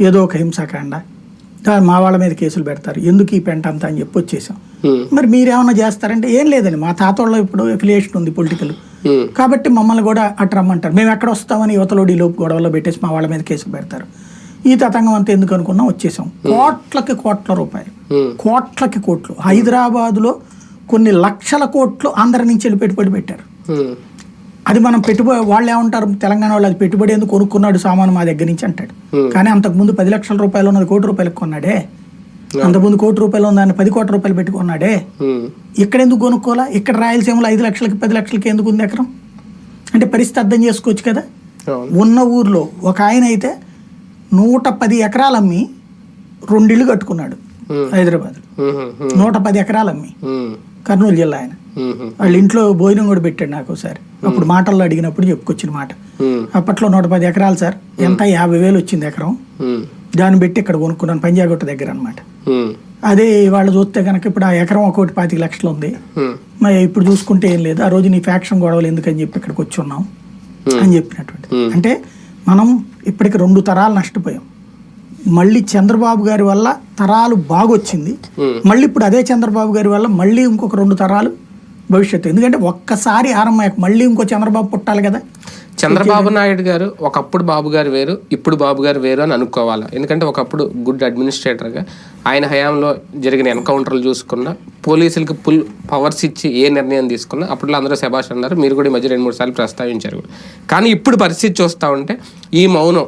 ఏదో ఒక హింసాకాండ మా వాళ్ళ మీద కేసులు పెడతారు. ఎందుకు ఈ పెంట అంతా అని చెప్పి వచ్చేసాం. మరి మీరేమన్నా చేస్తారంటే ఏం లేదండి. మా తాతోళ్ళ ఇప్పుడు ఎఫిలియేషన్ ఉంది పొలిటికల్ కాబట్టి మమ్మల్ని కూడా అటు రమ్మంటారు. మేము ఎక్కడ వస్తామని యువతలోడి లోపు గొడవలో పెట్టేసి మా వాళ్ళ మీద కేసులు పెడతారు. ఈ తతంగం అంతా ఎందుకు అనుకున్నాం? వచ్చేసాం. కోట్లకి కోట్ల రూపాయలు. కోట్లకి కోట్లు. హైదరాబాదులో కొన్ని లక్షల కోట్లు ఆంధ్ర నుంచి వెళ్ళి పెట్టుబడి పెట్టారు. అది మనం పెట్టుబడి వాళ్ళు ఏమంటారు? తెలంగాణ వాళ్ళు అది పెట్టుబడి ఎందుకు కొనుక్కున్నాడు సామాను మా దగ్గర నుంచి అంటాడు. కానీ అంతకుముందు పది లక్షల రూపాయలు ఉన్నది కోటి రూపాయలకు కొన్నాడే. అంతకుముందు కోటి రూపాయలు ఉన్నదాన్ని పది కోట్ల రూపాయలు పెట్టుకున్నాడే ఇక్కడ ఎందుకు కొనుక్కోవాలా? ఇక్కడ రాయలసీమలో ఐదు లక్షలకి పది లక్షలకి ఎందుకు ఉంది ఎకరం? అంటే పరిస్థితి అర్థం చేసుకోవచ్చు కదా? ఉన్న ఊర్లో ఒక ఆయన అయితే నూట పది ఎకరాలు అమ్మి రెండిళ్ళు కట్టుకున్నాడు హైదరాబాద్ నూట పది ఎకరాలు అమ్మి కర్నూలు జిల్లా ఆయన. వాళ్ళ ఇంట్లో భోజనం కూడా పెట్టాడు నాకు ఒకసారి. అప్పుడు మాటల్లో అడిగినప్పుడు చెప్పుకొచ్చిన మాట. అప్పట్లో నూట పది ఎకరాలు సార్. ఎంత? యాభై వేలు వచ్చింది ఎకరం. దాన్ని పెట్టి ఇక్కడ కొనుక్కున్నాను పంజాగుట్ట దగ్గర అనమాట అదే వాళ్ళు చూస్తే కనుక ఇప్పుడు ఆ ఎకరం ఒకటి పాతిక లక్షలు ఉంది. మరి ఇప్పుడు చూసుకుంటే ఏం లేదు. ఆ రోజు నీ ఫ్యాక్షన్ గొడవలు ఎందుకని చెప్పి ఇక్కడికి వచ్చి ఉన్నాం అని చెప్పినటువంటి. అంటే మనం ఇప్పటికి రెండు తరాలు నష్టపోయాం. మళ్ళీ చంద్రబాబు గారి వల్ల తరాలు బాగొచ్చింది. మళ్ళీ ఇప్పుడు అదే చంద్రబాబు గారి వల్ల మళ్ళీ ఇంకొక రెండు తరాలు భవిష్యత్తు. ఎందుకంటే ఒక్కసారి ఆరంభం మళ్ళీ ఇంకో చంద్రబాబు పుట్టాలి కదా. చంద్రబాబు నాయుడు గారు ఒకప్పుడు బాబు గారు వేరు ఇప్పుడు బాబు గారు వేరు అని అనుకోవాలి? ఎందుకంటే ఒకప్పుడు గుడ్ అడ్మినిస్ట్రేటర్గా ఆయన హయాంలో జరిగిన ఎన్కౌంటర్లు చూసుకున్న పోలీసులకి ఫుల్ పవర్స్ ఇచ్చి ఏ నిర్ణయం తీసుకున్నా అప్పుడు అందరూ శభాష్ అన్నారు మీరు కూడా ఈ మధ్య రెండు మూడు సార్లు ప్రస్తావించారు కానీ ఇప్పుడు పరిస్థితి చూస్తూ ఉంటే ఈ మౌనం